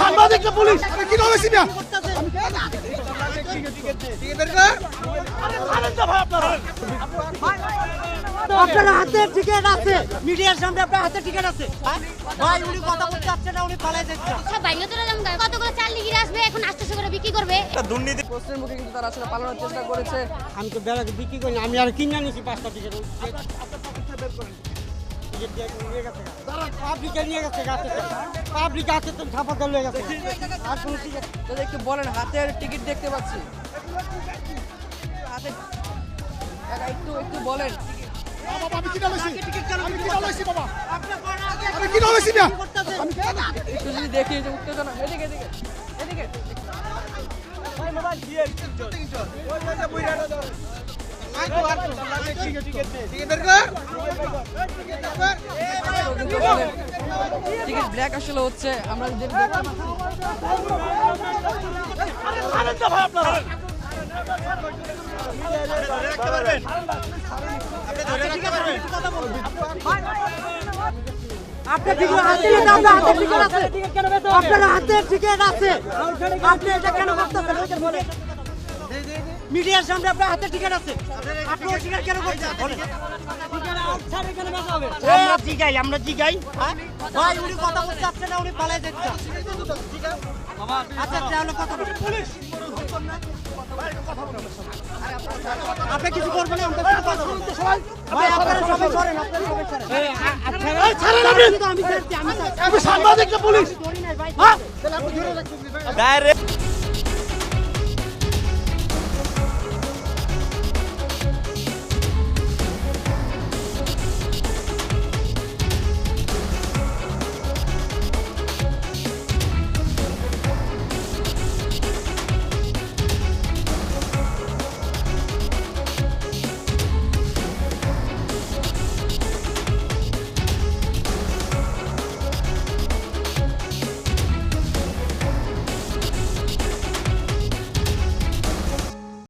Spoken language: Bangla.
সাংবাদিক না পুলিশ? আমি কি হয়েছি না আপনারা। আপনার হাতে টিকিট আছে। মিডিয়ার সামনে আপনার হাতে টিকিট আছে? ভাই উনি কথা বলতে চাচ্ছে না উনি পালাই যাচ্ছে। সব যেমন কতগুলো চাল লিগিরে আসবে? এখন আস্তে আস্তে করে বিক্রি করবে। প্রশ্নের মুখে কিন্তু তারা আসলে পালানোর চেষ্টা করেছে। আমি তো বেলা বিক্রি করি না, আমি আর কিনে নিয়েছি পাঁচটা টিকিট নিয়ে গেছে তারা পাবলিকে নিয়ে গেছে গাছে পাবলিক আছে তো ছাপা দলে গেছে। আর কোনো টিকিট যদি একটু বলেন হাতের টিকিট দেখতে পাচ্ছি। হাতে একটু একটু বলেন। বাবা আমি কি হয়েছি আমি কি হয়েছি বাবা। আমি কি হয়েছি না। একটু যদি দেখি যে উত্তেজনা। এদিকে এদিকে। এদিকে। যে তো ভাই আপনার হাতে টিকিট আছে আপনার হাতে টিকিট আছে। আপনি এটা কেন করতেছেন? মিডিয়ার সামনে আপনার হাতে টিকিট আছে। আপনি টিকিট কেন করছেন আমরা জিগাই আমরা জিগাই। হ্যাঁ? ভাই উনি কথা বলতে চাচ্ছে না উনি পালাই যাচ্ছে। আচ্ছা তাহলে কথা পুলিশ। আপনি কিছু করবেন আমি সাংবাদিক পুলিশ? হ্যাঁ।